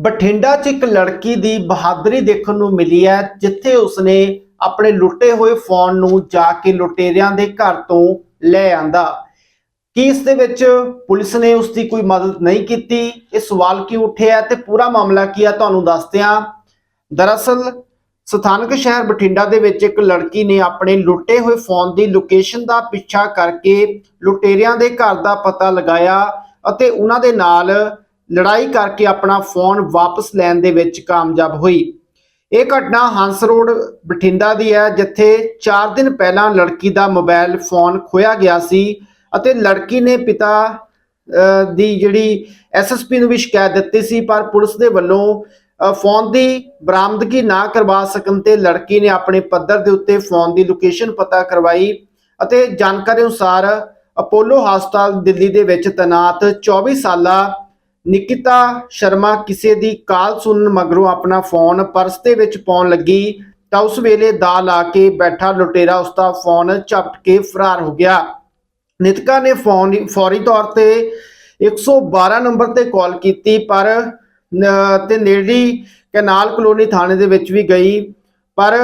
ਬਠਿੰਡਾ 'ਚ ਇੱਕ ਲੜਕੀ ਦੀ ਬਹਾਦਰੀ ਦੇਖਣ ਨੂੰ ਮਿਲੀ ਹੈ, ਜਿੱਥੇ ਉਸਨੇ ਆਪਣੇ ਲੁੱਟੇ ਹੋਏ ਫੋਨ ਨੂੰ ਜਾ ਕੇ ਲੁਟੇਰਿਆਂ ਦੇ ਘਰ ਤੋਂ ਲੈ ਆਂਦਾ। ਕੀ ਦੇ ਵਿੱਚ ਪੁਲਿਸ ਨੇ ਉਸ ਦੀ ਕੋਈ ਮਦਦ ਨਹੀਂ ਕੀਤੀ? ਇਹ ਸਵਾਲ ਕਿਉਂ ਉੱਠਿਆ ਤੇ ਪੂਰਾ ਮਾਮਲਾ ਕੀ ਹੈ ਤੁਹਾਨੂੰ ਦੱਸਦੇ ਹਾਂ। ਦਰਅਸਲ, ਸਥਾਨਕ ਸ਼ਹਿਰ ਬਠਿੰਡਾ ਦੇ ਵਿੱਚ ਇੱਕ ਲੜਕੀ ਨੇ ਆਪਣੇ ਲੁੱਟੇ ਹੋਏ ਫੋਨ ਦੀ ਲੋਕੇਸ਼ਨ ਦਾ ਪਿੱਛਾ ਕਰਕੇ ਲੁਟੇਰਿਆਂ ਦੇ ਘਰ ਦਾ ਪਤਾ ਲਗਾਇਆ ਅਤੇ ਉਹਨਾਂ ਦੇ ਨਾਲ ਲੜਾਈ ਕਰਕੇ ਆਪਣਾ ਫੋਨ ਵਾਪਸ ਲੈਣ ਦੇ ਵਿੱਚ ਕਾਮਯਾਬ ਹੋਈ। ਇਹ ਘਟਨਾ ਹੰਸ ਰੋਡ, ਬਠਿੰਡਾ ਦੀ ਹੈ, ਜਿੱਥੇ 4 ਦਿਨ ਪਹਿਲਾਂ ਲੜਕੀ ਦਾ ਮੋਬਾਈਲ ਫੋਨ ਖੋਇਆ ਗਿਆ ਸੀ ਅਤੇ ਲੜਕੀ ਨੇ ਪਿਤਾ ਦੀ ਜਿਹੜੀ ਐਸਐਸਪੀ ਨੂੰ ਵੀ ਸ਼ਿਕਾਇਤ ਦਿੱਤੀ ਸੀ, ਪਰ ਪੁਲਿਸ ਦੇ ਵੱਲੋਂ ਫੋਨ ਦੀ ਬਰਾਮਦਗੀ ਨਾ ਕਰਵਾ ਸਕਣ ਤੇ ਲੜਕੀ ਨੇ ਆਪਣੇ ਪੱਧਰ ਦੇ ਉੱਤੇ ਫੋਨ ਦੀ ਲੋਕੇਸ਼ਨ ਪਤਾ ਕਰਵਾਈ ਅਤੇ ਜਾਣਕਾਰੀ ਅਨੁਸਾਰ ਅਪੋਲੋ ਹਸਪਤਾਲ ਦਿੱਲੀ ਦੇ ਵਿੱਚ ਤੈਨਾਤ 24 ਸਾਲਾ ਨਿਕਿਤਾ ਸ਼ਰਮਾ ਕਿਸੇ ਦੀ ਕਾਲ ਸੁਣਨ ਮਗਰੋਂ ਆਪਣਾ ਫੋਨ ਪਰਸ ਦੇ ਵਿੱਚ ਪਾਉਣ ਲੱਗੀ, ਤਾਂ ਉਸ ਵੇਲੇ ਦਾ ਲਾ ਕੇ ਬੈਠਾ ਲੁਟੇਰਾ ਉਸ ਦਾ ਫੋਨ ਝਪਟ ਕੇ ਫਰਾਰ ਹੋ ਗਿਆ। ਨਿਤਕਾ ਨੇ ਫੋਨ, ਫੌਰੀ ਤੌਰ ਤੇ 112 ਨੰਬਰ ਤੇ ਕਾਲ ਕੀਤੀ, ਪਰ ਤੇ ਨੇੜੀ ਕਨਾਲ ਕਲੋਨੀ ਥਾਣੇ ਦੇ ਵਿੱਚ ਵੀ ਗਈ। ਪਰ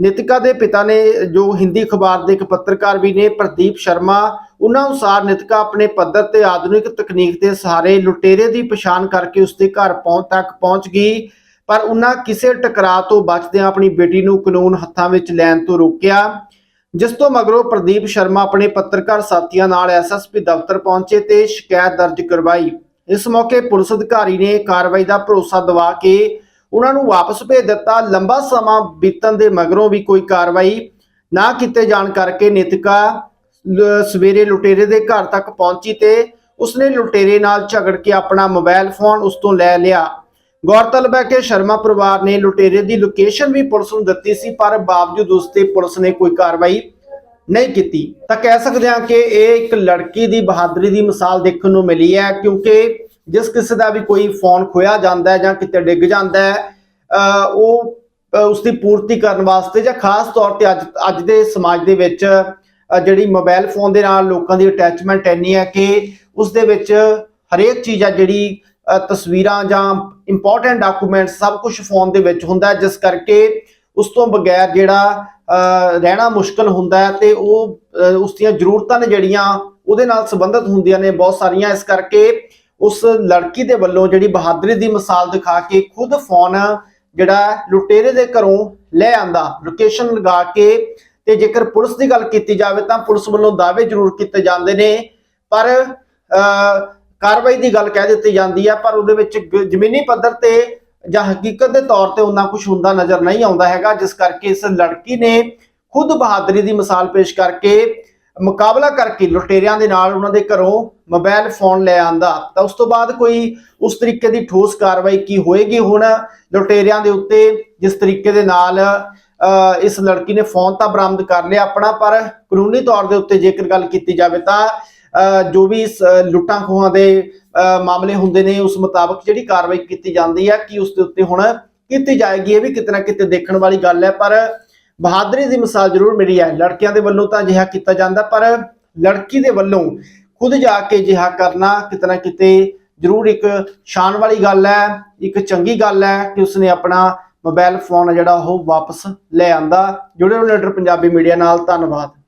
ਨਿਤਕਾ ਦੇ ਪਿਤਾ ਨੇ, ਜੋ ਹਿੰਦੀ ਅਖਬਾਰ ਦੇ ਇੱਕ ਪੱਤਰਕਾਰ ਵੀ ਨੇ, ਪ੍ਰਦੀਪ ਸ਼ਰਮਾ ਉਹਨਾਂ ਅਨੁਸਾਰ ਨਿਤਕਾ ਆਪਣੇ ਪੱਧਰ ਤੇ ਆਧੁਨਿਕ ਤਕਨੀਕ ਦੇ ਸਹਾਰੇ ਲੁਟੇਰੇ ਦੀ ਪਛਾਣ ਕਰਕੇ ਉਸਦੇ ਘਰ ਪਹੁੰਚ ਤੱਕ ਪਹੁੰਚ ਗਈ, ਪਰ ਉਹਨਾਂ ਕਿਸੇ ਟਕਰਾਅ ਤੋਂ ਬਚਦਿਆਂ ਆਪਣੀ ਬੇਟੀ ਨੂੰ ਕਾਨੂੰਨ ਹੱਥਾਂ ਵਿੱਚ ਲੈਣ ਤੋਂ ਰੋਕਿਆ, ਜਿਸ ਤੋਂ ਮਗਰੋਂ ਪ੍ਰਦੀਪ ਸ਼ਰਮਾ ਆਪਣੇ ਪੱਤਰਕਾਰ ਸਾਥੀਆਂ ਨਾਲ ਐਸਐਸਪੀ ਦਫ਼ਤਰ ਪਹੁੰਚੇ ਤੇ ਸ਼ਿਕਾਇਤ ਦਰਜ ਕਰਵਾਈ। ਇਸ ਮੌਕੇ ਪੁਲਿਸ ਅਧਿਕਾਰੀ ਨੇ ਕਾਰਵਾਈ ਦਾ ਭਰੋਸਾ ਦਿਵਾ ਕੇ ਉਹਨਾਂ ਨੂੰ ਵਾਪਸ ਭੇਜ ਦਿੱਤਾ। ਲੰਬਾ ਸਮਾਂ ਬੀਤਣ ਦੇ ਮਗਰੋਂ ਵੀ ਕੋਈ ਕਾਰਵਾਈ ਨਾ ਕੀਤੇ ਜਾਣ ਕਰਕੇ ਨਿਤਕਾ ਸਵੇਰੇ ਲੁਟੇਰੇ ਦੇ ਘਰ ਤੱਕ ਪਹੁੰਚੀ ਤੇ ਉਸਨੇ ਲੁਟੇਰੇ ਨਾਲ ਝਗੜ ਕੇ ਆਪਣਾ ਮੋਬਾਈਲ ਫੋਨ ਉਸ ਤੋਂ ਲੈ ਲਿਆ। ਗੌਰਤਲਬ ਹੈ ਕਿ ਸ਼ਰਮਾ ਪਰਿਵਾਰ ਨੇ ਲੁਟੇਰੇ ਦੀ ਲੋਕੇਸ਼ਨ ਵੀ ਪੁਲਿਸ ਨੂੰ ਦਿੱਤੀ ਸੀ, ਪਰ ਬਾਵਜੂਦ ਉਸ ਤੇ ਪੁਲਿਸ ਨੇ ਕੋਈ ਕਾਰਵਾਈ ਨਹੀਂ ਕੀਤੀ। ਤਾਂ ਕਹਿ ਸਕਦੇ ਹਾਂ ਕਿ ਇਹ ਇੱਕ ਲੜਕੀ ਦੀ ਬਹਾਦਰੀ ਦੀ ਮਿਸਾਲ ਦੇਖਣ ਨੂੰ ਮਿਲੀ ਹੈ, ਕਿਉਂਕਿ ਜਿਸ ਕਿਸੇ ਦਾ ਵੀ ਕੋਈ ਫੋਨ ਖੋਇਆ ਜਾਂਦਾ ਹੈ ਜਾਂ ਕਿਤੇ ਡਿੱਗ ਜਾਂਦਾ ਹੈ, ਅਹ, ਉਹ, ਅਹ ਉਸ ਦੀ ਪੂਰਤੀ ਕਰਨ ਵਾਸਤੇ ਜਾਂ ਖਾਸ ਤੌਰ ਤੇ ਅੱਜ ਅੱਜ ਦੇ ਸਮਾਜ ਦੇ ਵਿੱਚ ਜਿਹੜੀ ਮੋਬਾਈਲ ਫੋਨ ਦੇ ਨਾਲ ਲੋਕਾਂ ਦੀ ਅਟੈਚਮੈਂਟ ਇੰਨੀ ਹੈ ਕਿ ਉਸ ਦੇ ਵਿੱਚ ਹਰੇਕ ਚੀਜ਼ ਆ ਜਿਹੜੀ ਤਸਵੀਰਾਂ ਜਾਂ ਇੰਪੋਰਟੈਂਟ ਡਾਕੂਮੈਂਟਸ ਸਭ ਕੁਝ ਫੋਨ ਦੇ ਵਿੱਚ ਹੁੰਦਾ ਜਿਸ ਕਰਕੇ ਉਸ ਤੋਂ ਬਗੈਰ ਜਿਹੜਾ ਰਹਿਣਾ ਮੁਸ਼ਕਲ ਹੁੰਦਾ ਹੈ ਤੇ ਉਹ ਉਸ ਦੀਆਂ ਜ਼ਰੂਰਤਾਂ ਨੇ ਜਿਹੜੀਆਂ ਉਹਦੇ ਨਾਲ ਸੰਬੰਧਿਤ ਹੁੰਦੀਆਂ ਨੇ ਬਹੁਤ ਸਾਰੀਆਂ, ਇਸ ਕਰਕੇ ਉਸ ਲੜਕੀ ਦੇ ਵੱਲੋਂ ਜਿਹੜੀ ਬਹਾਦਰੀ ਦੀ ਮਿਸਾਲ ਦਿਖਾ ਕੇ ਖੁਦ ਫੋਨ ਜਿਹੜਾ ਲੁਟੇਰੇ ਦੇ ਘਰੋਂ ਲੈ ਆਂਦਾ ਲੋਕੇਸ਼ਨ ਲਗਾ ਕੇ ਤੇ ਜੇਕਰ ਪੁਲਿਸ ਦੀ ਗੱਲ ਕੀਤੀ ਜਾਵੇ ਤਾਂ ਪੁਲਿਸ ਵੱਲੋਂ ਦਾਅਵੇ ਜ਼ਰੂਰ ਕੀਤੇ ਜਾਂਦੇ ਨੇ ਪਰ ਅਹ, ਕਾਰਵਾਈ ਦੀ ਗੱਲ ਕਹਿ ਦਿੱਤੀ ਜਾਂਦੀ ਹੈ ਪਰ ਉਹਦੇ ਵਿੱਚ ਜ਼ਮੀਨੀ ਪੱਧਰ ਤੇ ਜਾਂ ਹਕੀਕਤ ਦੇ ਤੌਰ ਤੇ ਉਹਨਾਂ ਕੁਝ ਹੁੰਦਾ ਨਜ਼ਰ ਨਹੀਂ ਆਉਂਦਾ ਹੈਗਾ ਜਿਸ ਕਰਕੇ ਇਸ ਲੜਕੀ ਨੇ ਖੁਦ ਬਹਾਦਰੀ ਦੀ ਮਿਸਾਲ ਪੇਸ਼ ਕਰਕੇ ਮੁਕਾਬਲਾ ਕਰਕੇ ਲੁਟੇਰਿਆਂ ਦੇ ਨਾਲ ਉਹਨਾਂ ਦੇ ਘਰੋਂ ਮੋਬਾਈਲ ਫੋਨ ਲੈ ਆਂਦਾ। ਤਾਂ ਉਸ ਤੋਂ ਬਾਅਦ ਕੋਈ ਉਸ ਤਰੀਕੇ ਦੀ ਠੋਸ ਕਾਰਵਾਈ ਕੀ ਹੋਏਗੀ ਹੁਣ ਲੁਟੇਰਿਆਂ ਦੇ ਉੱਤੇ ਜਿਸ ਤਰੀਕੇ ਦੇ ਨਾਲ ਇਸ ਲੜਕੀ ਨੇ ਫੋਨ ਤਾਂ ਬਰਾਮਦ ਕਰ ਲਿਆ ਆਪਣਾ ਪਰ ਕਾਨੂੰਨੀ ਤੌਰ ਦੇ ਉੱਤੇ ਜੇਕਰ ਗੱਲ ਕੀਤੀ ਜਾਵੇ ਤਾਂ ਅਹ, ਜੋ ਵੀ ਇਸ, ਲੁੱਟਾਂ ਖੋਹਾਂ ਦੇ ਅਹ, ਮਾਮਲੇ ਹੁੰਦੇ ਨੇ ਉਸ ਮੁਤਾਬਕ ਜਿਹੜੀ ਕਾਰਵਾਈ ਕੀਤੀ ਜਾਂਦੀ ਹੈ ਕਿ ਉਸ ਦੇ ਉੱਤੇ ਹੁਣ ਕੀਤੀ ਜਾਏਗੀ ਇਹ ਵੀ ਕਿਤੇ ਨਾ ਕਿਤੇ ਦੇਖਣ ਵਾਲੀ ਗੱਲ ਹੈ ਪਰ ਬਹਾਦਰੀ ਦੀ ਮਿਸਾਲ ਜ਼ਰੂਰ ਮਿਲੀ ਹੈ। ਲੜਕਿਆਂ ਦੇ ਵੱਲੋਂ ਤਾਂ ਅਜਿਹਾ ਕੀਤਾ ਜਾਂਦਾ ਪਰ ਲੜਕੀ ਦੇ ਵੱਲੋਂ ਖੁਦ ਜਾ ਕੇ ਅਜਿਹਾ ਕਰਨਾ ਕਿਤੇ ਨਾ ਕਿਤੇ ਜ਼ਰੂਰ ਇੱਕ ਸ਼ਾਨ ਵਾਲੀ ਗੱਲ ਹੈ ਇੱਕ ਚੰਗੀ ਗੱਲ ਹੈ ਕਿ ਉਸਨੇ ਆਪਣਾ ਮੋਬਾਈਲ ਫੋਨ ਜਿਹੜਾ ਉਹ ਵਾਪਸ ਲੈ ਆਂਦਾ। ਜੁੜੇ ਰਹੋ ਲੀਡਰ ਪੰਜਾਬੀ ਮੀਡੀਆ ਨਾਲ। ਧੰਨਵਾਦ।